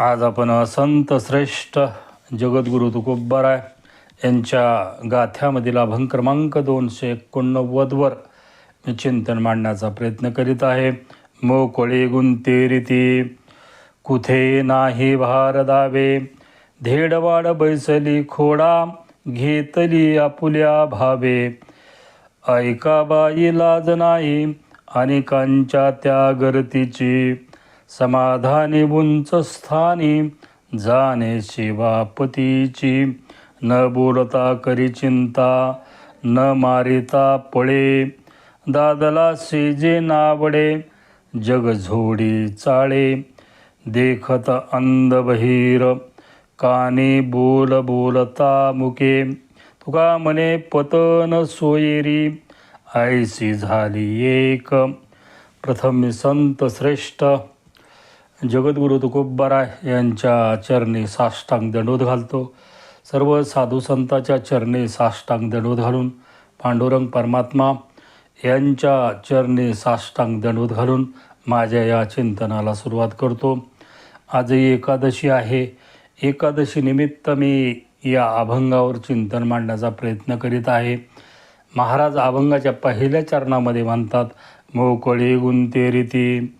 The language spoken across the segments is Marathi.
आज आपण संत श्रेष्ठ जगद्गुरू तुकोबाराय यांच्या गाथ्यामधील अभंग क्रमांक दोनशे एकोणनव्वदवर मी चिंतन मांडण्याचा प्रयत्न करीत आहे. मोकळी गुंते रीती कुथे नाही भार दावे धेडवाड बैसली खोडा घेतली आपुल्या भावे. ऐका बाई लाज नाही अनेकांच्या त्या गर्तीची समाधानी उंच स्थानी जाणे शिवापतीची. न बोलता करी चिंता न मारिता पळे. दादला सेजे नावडे जग झोडी चाळे. देखत अंध बहिर काने बोल बोलता मुके. तुका मने पतन सोयेरी ऐसी झाली एक. प्रथम संत श्रेष्ठ जगद्गुरु तुकोबाराय यांच्या चरणी साष्टांग दंडोत घालतो. सर्व साधू संतांच्या चरणी साष्टांग दंडोत घालून पांडुरंग परमात्मा यांच्या चरणी साष्टांग दंडोत घालून माझ्या या चिंतनाला सुरुवात करतो. आजही एकादशी आहे. एकादशीनिमित्त मी या अभंगावर चिंतन मांडण्याचा प्रयत्न करीत आहे. महाराज अभंगाच्या पहिल्या चरणामध्ये म्हणतात मोकळी गुंते रीती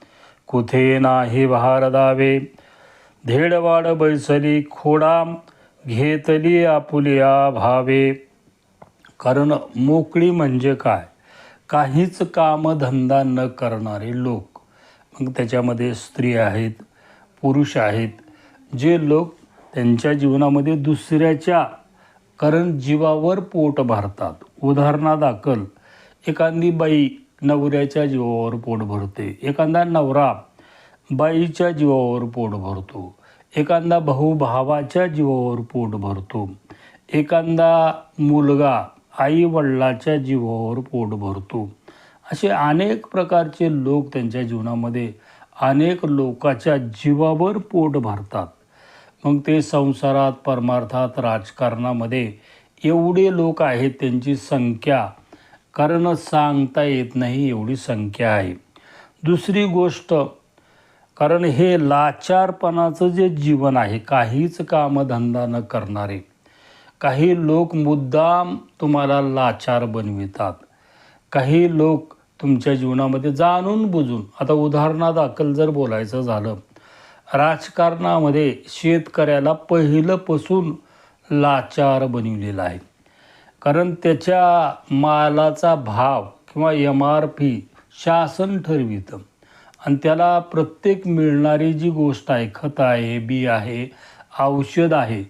कुठे नाही भारदावे दावे धेडवाड बैसली खोडा घेतली आपुलिया भावे. कारण मोकळी म्हणजे काय? काहीच कामधंदा न करणारे लोक. मग त्याच्यामध्ये स्त्री आहेत पुरुष आहेत. जे लोक त्यांच्या जीवनामध्ये दुसऱ्याच्या कारण जीवावर पोट भरतात. उदाहरणादाखल एखादी बाई नवऱ्याच्या जीवावर पोट भरते. एखादा नवरा बाईच्या जीवावर पोट भरतो. एखादा भाऊ भावाच्या जीवावर पोट भरतो. एखादा मुलगा आई वडिलाच्या जीवावर पोट भरतो. असे अनेक प्रकारचे लोक त्यांच्या जीवनामध्ये अनेक लोकाच्या जीवावर पोट भरतात. मग ते संसारात परमार्थात राजकारणामध्ये एवढे लोक आहेत त्यांची संख्या कारण सांगता येत नाही एवढी संख्या आहे. दुसरी गोष्ट कारण हे लाचारपणाचं जे जीवन आहे काहीच कामधंदा न करणारे काही लोक मुद्दाम तुम्हाला लाचार बनवितात. काही लोक तुमच्या जीवनामध्ये जाणून बुजून आता उदाहरणादाखल जर बोलायचं झालं राजकारणामध्ये शेतकऱ्याला पहिलंपासून लाचार बनविलेला आहे. कारण त्याच्या मालाचा भाव किंवा एम आर पी शासन ठरवितं. आणि त्याला प्रत्येक मिळणारी जी गोष्ट आहे खत आहे बी आहे औषध आहे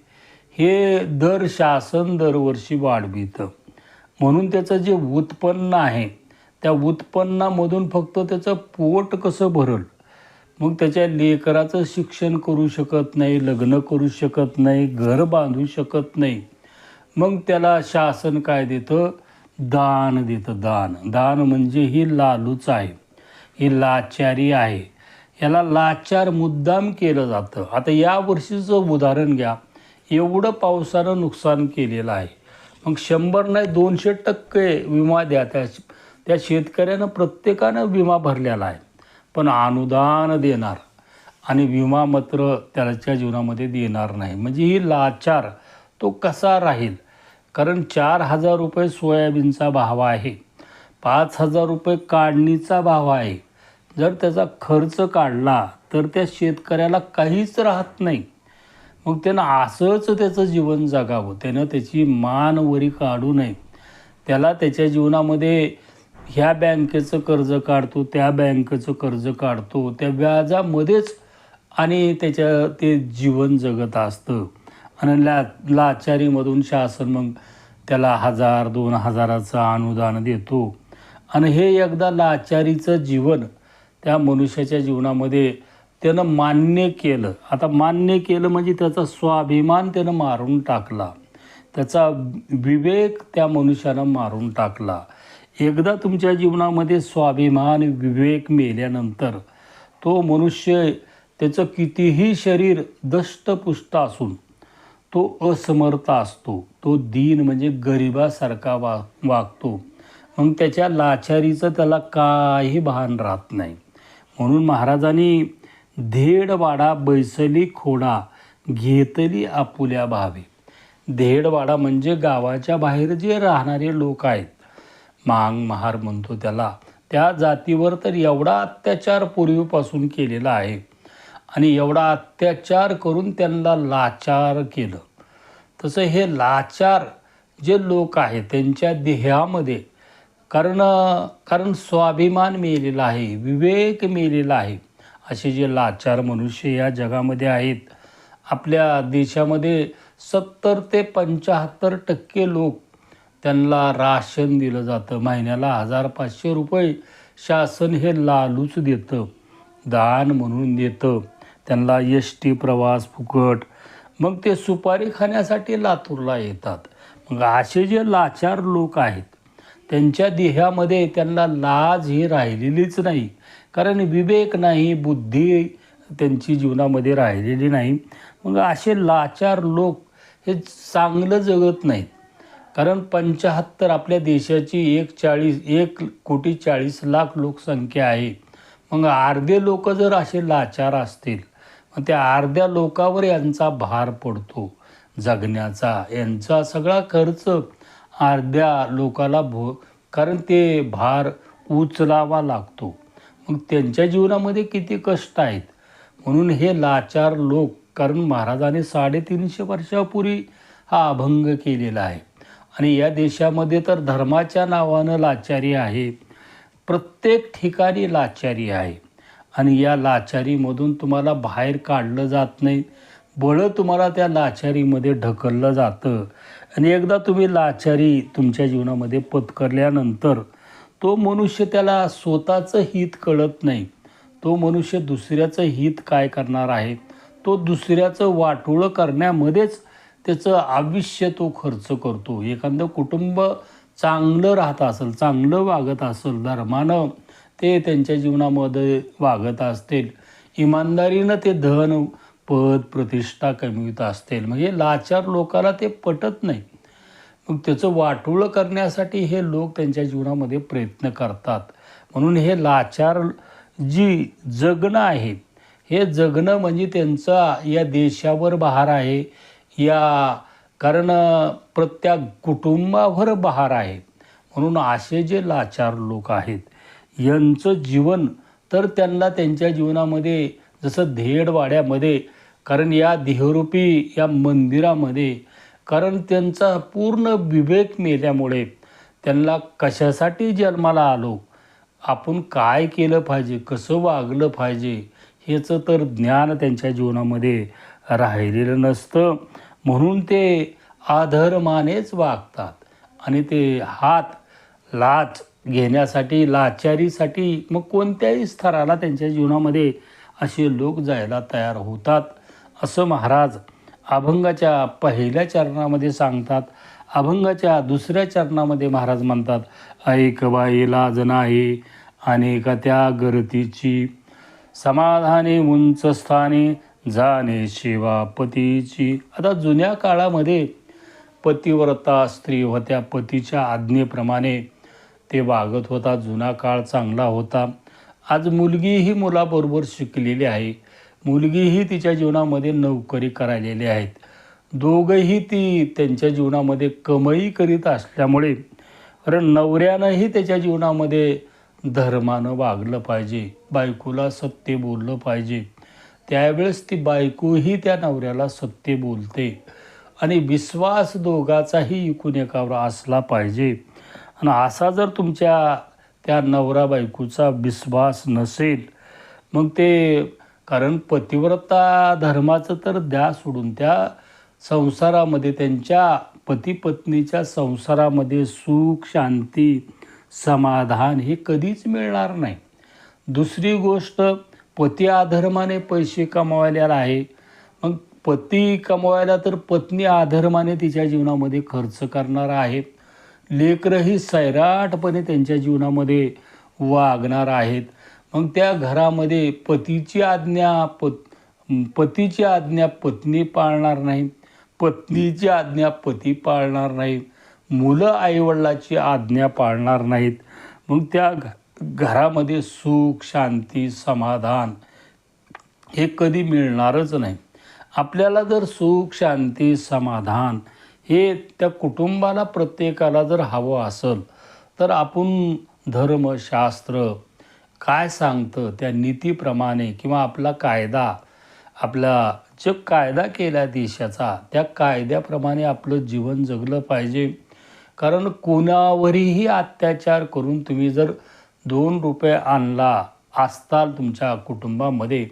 हे दर शासन दरवर्षी वाढवितं. म्हणून त्याचं जे उत्पन्न आहे त्या उत्पन्नामधून फक्त त्याचं पोट कसं भरल? मग त्याच्या लेकराचं शिक्षण करू शकत नाही लग्न करू शकत नाही घर बांधू शकत नाही. मग त्याला शासन काय देतं? दान देतं दान. दान म्हणजे ही लालूच आहे. ही लाचारी आहे. याला लाचार मुद्दाम केलं जातं. आता या वर्षीचं उदाहरण घ्या. एवढं पावसानं नुकसान केलेलं आहे. मग शंभर नाही दोनशे टक्के विमा द्या. त्या त्या शेतकऱ्यानं प्रत्येकानं विमा भरलेला आहे. पण अनुदान देणार. आणि विमा मात्र त्याच्या जीवनामध्ये देणार नाही. म्हणजे ही लाचार तो कसा राहील? कारण चार हजार रुपये सोयाबीनचा भाव आहे. पाच हजार रुपये काढणीचा भाव आहे. जर त्याचा खर्च काढला तर त्या शेतकऱ्याला काहीच राहत नाही. मग त्यानं असंच त्याचं जीवन जगावं. त्यानं त्याची मान वरी काढू नये. त्याला त्याच्या जीवनामध्ये ह्या बँकेचं कर्ज काढतो त्या बँकेचं कर्ज काढतो. त्या व्याजामध्येच आणि त्याच्या ते जीवन जगत असतं. आणि ला लाचारीमधून शासन मग त्याला हजार दोन हजाराचं अनुदान देतो. आणि हे एकदा लाचारीचं जीवन त्या मनुष्याच्या जीवनामध्ये त्यानं मान्य केलं. आता मान्य केलं म्हणजे त्याचा स्वाभिमान त्यानं मारून टाकला. त्याचा विवेक त्या मनुष्यानं मारून टाकला. एकदा तुमच्या जीवनामध्ये स्वाभिमान विवेक मेल्यानंतर तो मनुष्य त्याचं कितीही शरीर दष्टपुष्ट असून तो असमर्थ असतो. तो दीन म्हणजे गरिबासारखा वा वागतो. मग त्याच्या लाचारीचं त्याला काही भान राहत नाही. म्हणून महाराजांनी धेडवाडा बैसली खोडा घेतली आपुल्या भावे. धेडवाडा म्हणजे गावाच्या बाहेर जे राहणारे लोक आहेत. मांग महार म्हणतो त्याला. त्या जातीवर तर एवढा अत्याचार पूर्वीपासून केलेला आहे. आणि एवढा अत्याचार करून त्यांना लाचार केलं. तसं हे लाचार जे लोक आहेत त्यांच्या देहामध्ये कारण कारण स्वाभिमान मिळालेला आहे विवेक मेलेला आहे असे जे लाचार मनुष्य या जगामध्ये आहेत. आपल्या देशामध्ये सत्तर ते पंच्याहत्तर टक्के लोक त्यांना राशन दिलं जातं. महिन्याला हजार पाचशे रुपये शासन हे लालूच देतं दान म्हणून देतं. त्यांना एस टी प्रवास फुकट मग ते सुपारी खाण्यासाठी लातूरला येतात. मग असे जे लाचार लोक आहेत त्यांच्या देहामध्ये त्यांना लाज ही राहिलेलीच नाही. कारण विवेक नाही बुद्धी त्यांची जीवनामध्ये राहिलेली नाही. मग असे लाचार लोक हे चांगलं जगत नाहीत. कारण पंच्याहत्तर आपल्या देशाची एक चाळीस एक कोटी चाळीस लाख लोकसंख्या आहे. मग अर्धे लोक जर असे लाचार असतील मग त्या अर्ध्या लोकावर यांचा भार पडतो. जगण्याचा यांचा सगळा खर्च अर्ध्या लोकाला भो कारण ते भार उचलावा लागतो. मग त्यांच्या जीवनामध्ये किती कष्ट आहेत? म्हणून हे लाचार लोक कारण महाराजांनी साडेतीनशे वर्षापूर्वी हा अभंग केलेला आहे. आणि या देशामध्ये तर धर्माच्या नावानं लाचारी आहे. प्रत्येक ठिकाणी लाचारी आहे. आणि या लाचारीमधून तुम्हाला बाहेर काढलं जात नाही. बळं तुम्हाला त्या लाचारीमध्ये ढकललं जातं. आणि एकदा तुम्ही लाचारी तुमच्या जीवनामध्ये पत्करल्यानंतर तो मनुष्य त्याला स्वतःचं हित कळत नाही. तो मनुष्य दुसऱ्याचं हित काय करणार आहे? तो दुसऱ्याचं वाटोळं करण्यामध्येच त्याचं आयुष्य तो खर्च करतो. एखादं कुटुंब चांगलं राहत असेल चांगलं वागत असेल धर्मानं ते त्यांच्या जीवनामध्ये वागत असतील. इमानदारीनं ते धन पद प्रतिष्ठा कमवित असतील. म्हणजे लाचार लोकाला ते पटत नाही. मग त्याचं वाटोळं करण्यासाठी हे लोक त्यांच्या जीवनामध्ये प्रयत्न करतात. म्हणून हे लाचार जी जगणं आहे हे जगणं म्हणजे त्यांचा या देशावर बहार आहे. या कारण प्रत्येक कुटुंबावर बहार आहे. म्हणून असे जे लाचार लोक आहेत यांचं जीवन तर त्यांना त्यांच्या जीवनामध्ये जसं धेडवाड्यामध्ये कारण या देहरूपी या मंदिरामध्ये कारण त्यांचा पूर्ण विवेक मेल्यामुळे त्यांना कशासाठी जन्माला आलो? आपण काय केलं पाहिजे? कसं वागलं पाहिजे? ह्याचं तर ज्ञान त्यांच्या जीवनामध्ये राहिलेलं नसतं. म्हणून ते आधर्मानेच वागतात. आणि ते हात लाच घेण्यासाठी लाचारीसाठी मग कोणत्याही स्तराला त्यांच्या जीवनामध्ये असे लोक जायला तयार होतात. असं महाराज अभंगाच्या पहिल्या चरणामध्ये सांगतात. अभंगाच्या दुसऱ्या चरणामध्ये महाराज म्हणतात ऐक बाई लाज नाही. अनेक त्या गरतीची समाधाने उंच स्थाने जाणे शिवा पतीची आता जुन्या काळामध्ये पतिव्रता स्त्री होत्या पतीच्या आज्ञेप्रमाणे ते वागत होता जुना काळ चांगला होता. आज मुलगीही मुलाबरोबर शिकलेली आहे. मुलगीही तिच्या जीवनामध्ये नोकरी करायलेली आहेत. दोघंही ती त्यांच्या जीवनामध्ये कमाई करीत असल्यामुळे कारण नवऱ्यानंही त्याच्या जीवनामध्ये धर्मानं वागलं पाहिजे बायकोला सत्य बोललं पाहिजे. त्यावेळेस ती बायकोही त्या नवऱ्याला सत्य बोलते. आणि विश्वास दोघाचाही एकूण एकावर असला पाहिजे. आणि असा जर तुमच्या त्या नवरा बायकोचा विश्वास नसेल मग ते कारण पतिव्रता धर्माचं तर द्या सोडून त्या संसारामध्ये त्यांच्या पती पत्नीच्या संसारामध्ये सुख शांती समाधान हे कधीच मिळणार नाही. दुसरी गोष्ट पती आधर्माने पैसे कमवायला आहे मग पती कमवायला तर पत्नी अधर्माने तिच्या जीवनामध्ये खर्च करणार आहे. लेकरंही सैराटपणे त्यांच्या जीवनामध्ये वागणार आहेत. मग त्या घरामध्ये पतीची आज्ञा पत पतीची आज्ञा पत्नी पाळणार नाही पत्नीची आज्ञा पती पाळणार नाहीत मुलं आईवडिलाची आज्ञा पाळणार नाहीत. मग त्या घ घरामध्ये सुख शांती समाधान हे कधी मिळणारच नाही. आपल्याला जर सुख शांती समाधान हे त्या कुटुंबाला प्रत्येकाला जर हवं असेल तर आपण धर्मशास्त्र काय सांगतं त्या नीतीप्रमाणे किंवा आपला कायदा आपला जो कायदा केला देशाचा त्या कायद्याप्रमाणे आपलं जीवन जगलं पाहिजे. कारण कोणावरही अत्याचार करून तुम्ही जर दोन रुपये आणला असताल तुमच्या कुटुंबामध्ये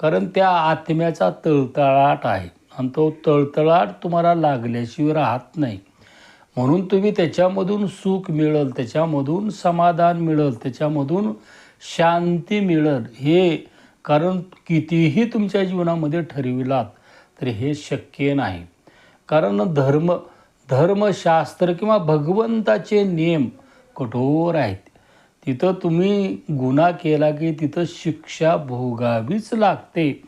कारण त्या आत्म्याचा तळतळाट आहे. आणि तो तळतळाट तुम्हाला लागल्याशिवाय राहत नाही. म्हणून तुम्ही त्याच्यामधून सुख मिळेल त्याच्यामधून समाधान मिळेल त्याच्यामधून शांती मिळेल. हे कारण कितीही तुमच्या जीवनामध्ये ठरविलात तर हे शक्य नाही. कारण धर्म धर्मशास्त्र किंवा भगवंताचे नियम कठोर आहेत. तिथं तुम्ही गुन्हा केला की तिथं शिक्षा भोगावीच लागते.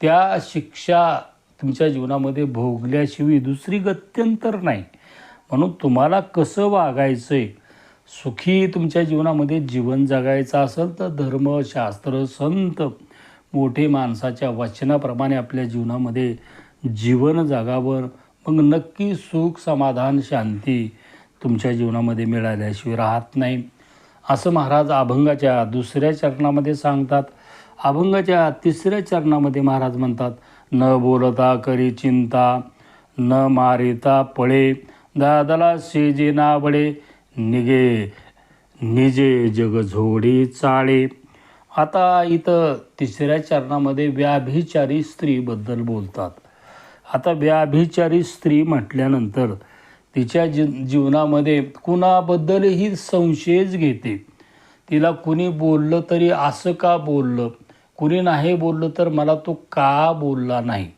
त्या शिक्षा तुमच्या जीवनामध्ये भोगल्याशिवाय दुसरी गत्यंतर नाही. म्हणून तुम्हाला कसं वागायचं आहे सुखी तुमच्या जीवनामध्ये जीवन जगायचं असेल तर धर्म शास्त्र संत मोठे माणसाच्या वचनाप्रमाणे आपल्या जीवनामध्ये जीवन जगावर मग नक्की सुख समाधान शांती तुमच्या जीवनामध्ये मिळाल्याशिवाय राहत नाही. असं महाराज अभंगाच्या दुसऱ्या चरणामध्ये सांगतात. अभंगाच्या तिसऱ्या चरणामध्ये महाराज म्हणतात न बोलता करी चिंता न मारिता पळे दादाला शेजे नाबळे निगे निजे जग झोडी चाळे. आता इथं तिसऱ्या चरणामध्ये व्याभिचारी स्त्रीबद्दल बोलतात. आता व्याभिचारी स्त्री म्हटल्यानंतर तिच्या जी जीवनामध्ये कुणाबद्दलही संशयच घेते. तिला कुणी बोललं तरी असं का बोललं? कुणी नाही बोललं तर मला तो का बोलला नाही?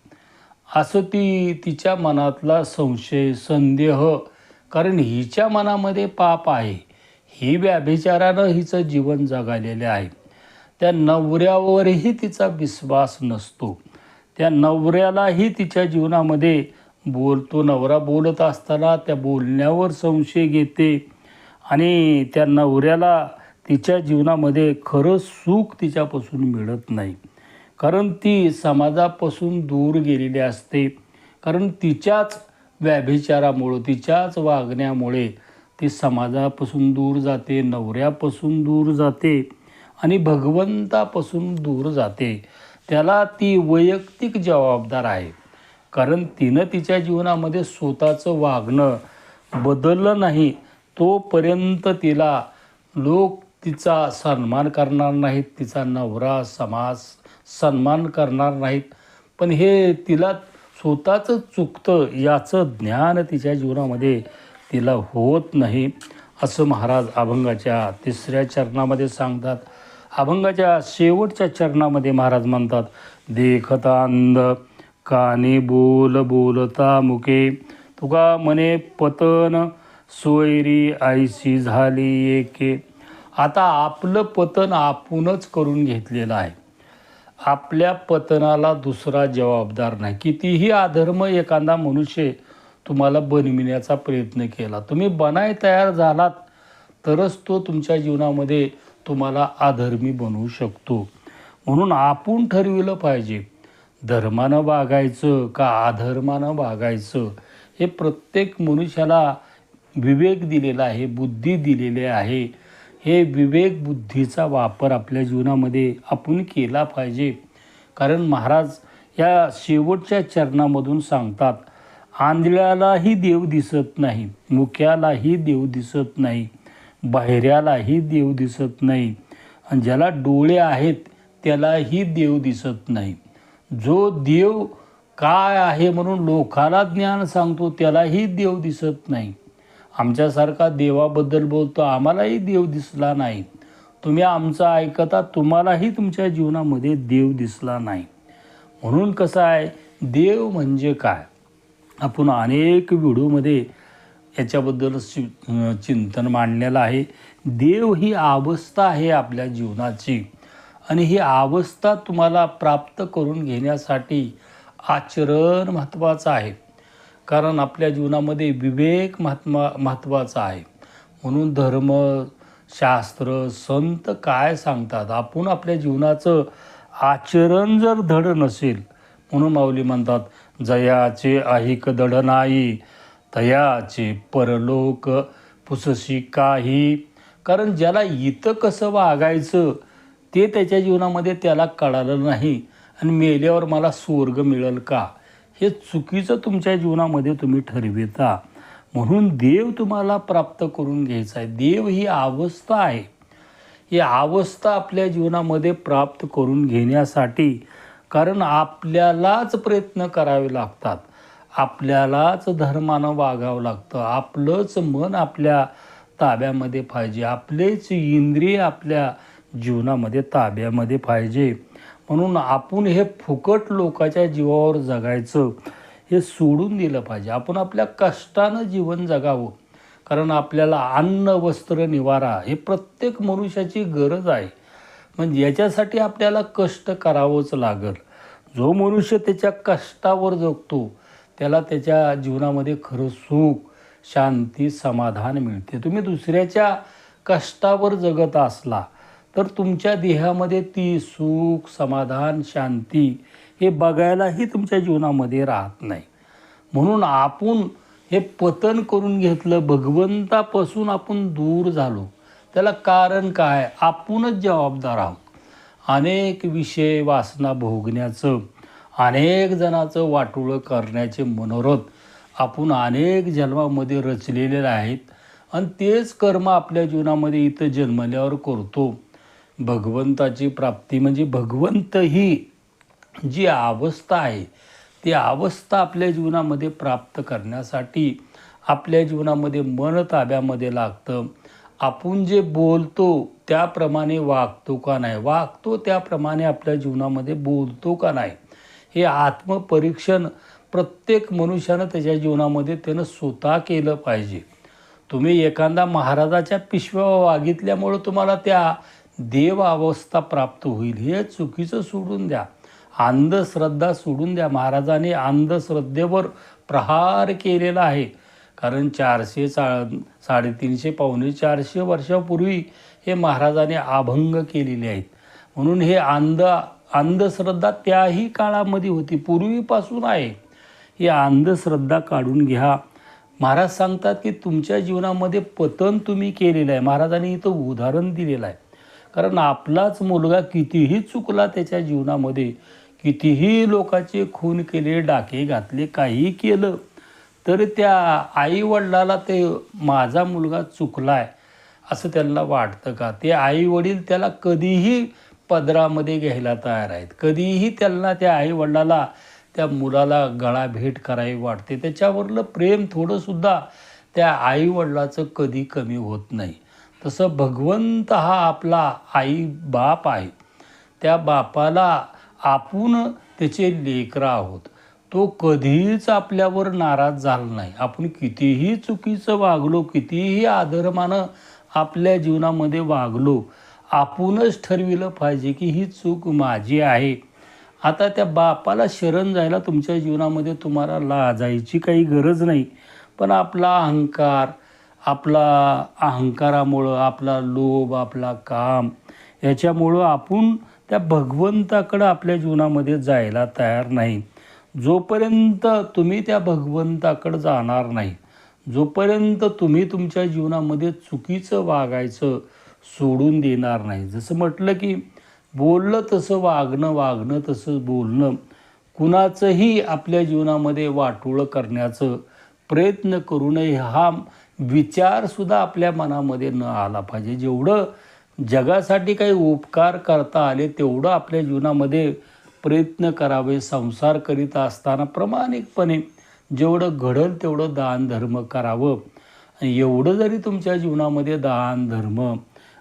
असं ती तिच्या मनातला संशय संदेह कारण हिच्या मनामध्ये पाप आहे. ही व्याभिचारानं हिचं जीवन जगालेलं आहे. त्या नवऱ्यावरही तिचा विश्वास नसतो. त्या नवऱ्यालाही तिच्या जीवनामध्ये बोलतो. नवरा बोलत असताना त्या बोलण्यावर संशय घेते आणि त्या नवऱ्याला तिच्या जीवनामध्ये खरं सुख तिच्यापासून मिळत नाही. कारण ती समाजापासून दूर गेलेली असते. कारण तिच्याच व्याभिचारामुळं तिच्याच वागण्यामुळे ती समाजापासून दूर जाते नवऱ्यापासून दूर जाते आणि भगवंतापासून दूर जाते. त्याला ती वैयक्तिक जबाबदार आहे. कारण तिनं तिच्या जीवनामध्ये स्वतःचं वागणं बदललं नाही तोपर्यंत तिला लोक तिचा सन्मान करणार नाहीत तिचा नवरा समाज सन्मान करणार नाहीत. पण हे तिला स्वतःचं चुकतं याचं ज्ञान तिच्या जीवनामध्ये तिला होत नाही असं महाराज अभंगाच्या तिसऱ्या चरणामध्ये सांगतात. अभंगाच्या शेवटच्या चरणामध्ये महाराज म्हणतात देखता अंध कानी बोल बोलता मुके तुका मने पतन सोयरी आईशी झाली एके. आता आपलं पतन आपणच करून घेतलेलं आहे. आपल्या पतनाला दुसरा जबाबदार नाही. कितीही अधर्म एखादा मनुष्य तुम्हाला बनविण्याचा प्रयत्न केला. तुम्ही बनाय तयार झालात तरच तो तुमच्या जीवनामध्ये तुम्हाला अधर्मी बनवू शकतो. म्हणून आपण ठरविलं पाहिजे धर्मानं वागायचं का अधर्मानं वागायचं? हे प्रत्येक मनुष्याला विवेक दिलेला आहे बुद्धी दिलेली आहे. हे विवेक बुद्धीचा वापर आपल्या जीवनामध्ये आपण केला पाहिजे. कारण महाराज या शेवटच्या चरणामधून सांगतात आंधळ्यालाही देव दिसत नाही मुक्यालाही देव दिसत नाही बाहेऱ्यालाही देव दिसत नाही आणि ज्याला डोळे आहेत त्यालाही देव दिसत नाही. जो देव काय आहे म्हणून लोकाला ज्ञान सांगतो त्यालाही देव दिसत नाही. आमच्यासारखा देवाबद्दल बोलतो आम्हालाही देव दिसला नाही. तुम्ही आमचं ऐकता तुम्हालाही तुमच्या जीवनामध्ये देव दिसला नाही. म्हणून कसं आहे देव म्हणजे काय? आपण अनेक व्हिडिओमध्ये याच्याबद्दल शि चिंतन मांडलेलं आहे. देव ही अवस्था आहे आपल्या जीवनाची. आणि ही अवस्था तुम्हाला प्राप्त करून घेण्यासाठी आचरण महत्त्वाचं आहे. कारण आपल्या जीवनामध्ये विवेक महात्मा महत्त्वाचा आहे. म्हणून धर्म शास्त्र संत काय सांगतात? आपण आपल्या जीवनाचं आचरण जर धड नसेल म्हणून माऊली म्हणतात जयाचे আহিक दड नाही तयाचे परलोक पुसशी काही. कारण ज्याला इथं कसं वागायचं ते त्याच्या जीवनामध्ये त्याला कळालं नाही. आणि मेल्यावर मला स्वर्ग मिळेल का? हे चुकीचं तुमच्या जीवनामध्ये तुम्ही ठरविता. म्हणून देव तुम्हाला प्राप्त करून घ्यायचा आहे. देव ही अवस्था आहे. ही अवस्था आपल्या जीवनामध्ये प्राप्त करून घेण्यासाठी कारण आपल्यालाच प्रयत्न करावे लागतात. आपल्यालाच धर्मानं वागावं लागतं. आपलंच मन आपल्या ताब्यामध्ये पाहिजे. आपलेच इंद्रिय आपल्या जीवनामध्ये ताब्यामध्ये पाहिजे. म्हणून आपण हे फुकट लोकाच्या जीवावर जगायचं हे सोडून दिलं पाहिजे. आपण आपल्या कष्टानं जीवन जगावं. कारण आपल्याला अन्न वस्त्र निवारा हे प्रत्येक मनुष्याची गरज आहे. म्हणजे याच्यासाठी आपल्याला कष्ट करावंच लागल. जो मनुष्य त्याच्या कष्टावर जगतो त्याला त्याच्या जीवनामध्ये खरं सुख शांती समाधान मिळते. तुम्ही दुसऱ्याच्या कष्टावर जगत असला तर तुमच्या देहामध्ये ती सुख समाधान शांती हे बघायलाही तुमच्या जीवनामध्ये राहत नाही. म्हणून आपण हे पतन करून घेतलं भगवंतापासून आपण दूर झालो. त्याला कारण काय? आपणच जबाबदार आहोत. अनेक विषय वासना भोगण्याचं अनेक जणाचं वाटोळं करण्याचे मनोरथ आपण अनेक जन्मामध्ये रचलेले आहेत. आणि तेच कर्म आपल्या जीवनामध्ये इथं जन्मल्यावर करतो. भगवंताची प्राप्ती म्हणजे भगवंत ही जी अवस्था आहे ती अवस्था आपल्या जीवनामध्ये प्राप्त करण्यासाठी आपल्या जीवनामध्ये मन ताब्यामध्ये लागतं. आपण जे बोलतो त्याप्रमाणे वागतो का नाही? वागतो त्याप्रमाणे आपल्या जीवनामध्ये बोलतो का नाही? हे आत्मपरीक्षण प्रत्येक मनुष्यानं त्याच्या जीवनामध्ये त्यानं स्वतः केलं पाहिजे. तुम्ही एखादा महाराजाच्या पिशव्या वागितल्यामुळं तुम्हाला त्या देव अवस्था प्राप्त होईल. हे चुकीचं सोडून द्या. अंधश्रद्धा सोडून द्या. महाराजाने अंधश्रद्धेवर प्रहार केलेला आहे. कारण चारशे चा साडेतीनशे पावणे चारशे वर्षापूर्वी हे महाराजाने अभंग केलेले आहेत. म्हणून हे अंध अंधश्रद्धा त्याही काळामध्ये होती. पूर्वीपासून आहे. ही अंधश्रद्धा काढून घ्या. महाराज सांगतात की तुमच्या जीवनामध्ये पतन तुम्ही केलेलं आहे. महाराजांनी इथं उदाहरण दिलेलं आहे. कारण आपलाच मुलगा कितीही चुकला त्याच्या जीवनामध्ये कितीही लोकाचे खून केले डाके घातले काही केलं तर त्या आईवडिलाला ते माझा मुलगा चुकलाय असं त्यांना वाटतं का? ते आईवडील त्याला कधीही पदरामध्ये घ्यायला तयार आहेत. कधीही त्यांना त्या आईवडिलाला त्या मुलाला गळा भेट करावी वाटते. त्याच्यावरलं प्रेम थोडंसुद्धा त्या आईवडिलाचं कधी कमी होत नाही. तसं भगवंत हा आपला आई बाप आहे. त्या बापाला आपण त्याचे लेकरं आहोत. तो कधीच आपल्यावर नाराज झाला नाही. आपण कितीही चुकीचं वागलो कितीही आदरमानं आपल्या जीवनामध्ये वागलो आपणच ठरविलं पाहिजे की ही चूक माझी आहे. आता त्या बापाला शरण जायला तुमच्या जीवनामध्ये तुम्हाला लाजायची काही गरज नाही. पण आपला अहंकार आपला अहंकारामुळं आपला लोभ आपला काम याच्यामुळं आपण त्या भगवंताकडं आपल्या जीवनामध्ये जायला तयार नाही. जोपर्यंत तुम्ही त्या भगवंताकडं जाणार नाही जोपर्यंत तुम्ही तुमच्या जीवनामध्ये चुकीचं वागायचं सोडून देणार नाही. जसं म्हटलं की बोललं तसं वागणं वागणं तसं बोलणं कुणाचंही आपल्या जीवनामध्ये वाटोळं करण्याचं प्रयत्न करू नये. हा विचारसुद्धा आपल्या मनामध्ये न आला पाहिजे. जेवढं जगासाठी काही उपकार करता आले तेवढं आपल्या जीवनामध्ये प्रयत्न करावे संसार करीत असताना प्रामाणिकपणे जेवढं घडल तेवढं दान धर्म करावं. आणि एवढं जरी तुमच्या जीवनामध्ये दान धर्म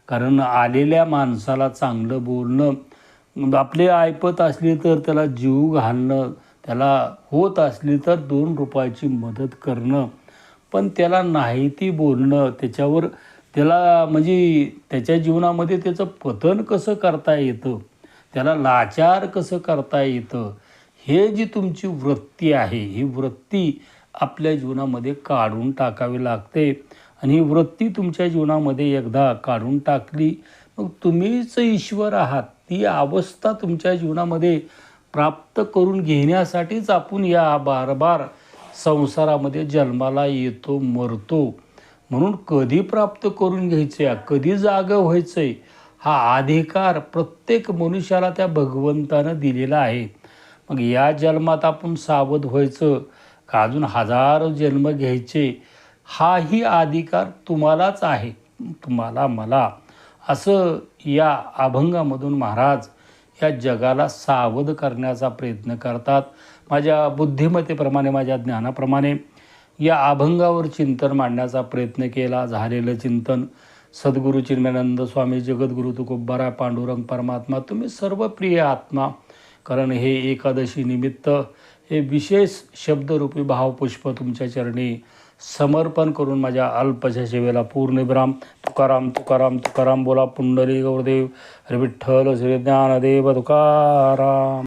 कारण आलेल्या माणसाला चांगलं बोलणं आपले ऐपत असली तर त्याला जीव घालणं त्याला होत असली तर दोन रुपयाची मदत करणं पण त्याला नाही ती बोलणं त्याच्यावर त्याला म्हणजे त्याच्या जीवनामध्ये त्याचं पतन कसं करता येतं? त्याला लाचार कसं करता येतं? हे जी तुमची वृत्ती आहे ही वृत्ती आपल्या जीवनामध्ये काढून टाकावी लागते. आणि ही वृत्ती तुमच्या जीवनामध्ये एकदा काढून टाकली मग तुम्हीच ईश्वर आहात. ती अवस्था तुमच्या जीवनामध्ये प्राप्त करून घेण्यासाठीच आपण या बार बार संसारामध्ये जन्माला येतो मरतो. म्हणून कधी प्राप्त करून घ्यायचे कधी जागं आहे हा अधिकार प्रत्येक मनुष्याला त्या भगवंतानं दिलेला आहे. मग या जन्मात आपण सावध व्हायचं का? अजून हजारो जन्म घ्यायचे हाही अधिकार तुम्हालाच आहे. तुम्हाला मला. असं या अभंगामधून महाराज या जगाला सावध करण्याचा प्रयत्न करतात. माझ्या बुद्धिमत्तेप्रमाणे माझ्या ज्ञानाप्रमाणे या अभंगावर चिंतन मांडण्याचा प्रयत्न केला. झालेलं चिंतन सद्गुरू चिन्मयानंद स्वामी जगद्गुरु तुकोबारा पांडुरंग परमात्मा तुम्ही सर्व प्रिय आत्मा. कारण हे एकादशी निमित्त हे विशेष शब्दरूपी भावपुष्प तुमच्या चरणी समर्पण करून माझ्या अल्पशा सेवेला पूर्ण विराम. तुकाराम तुकाराम तुकाराम बोला. पुंडली गौरदेव हरे विठ्ठल श्री ज्ञानदेव तुकाराम.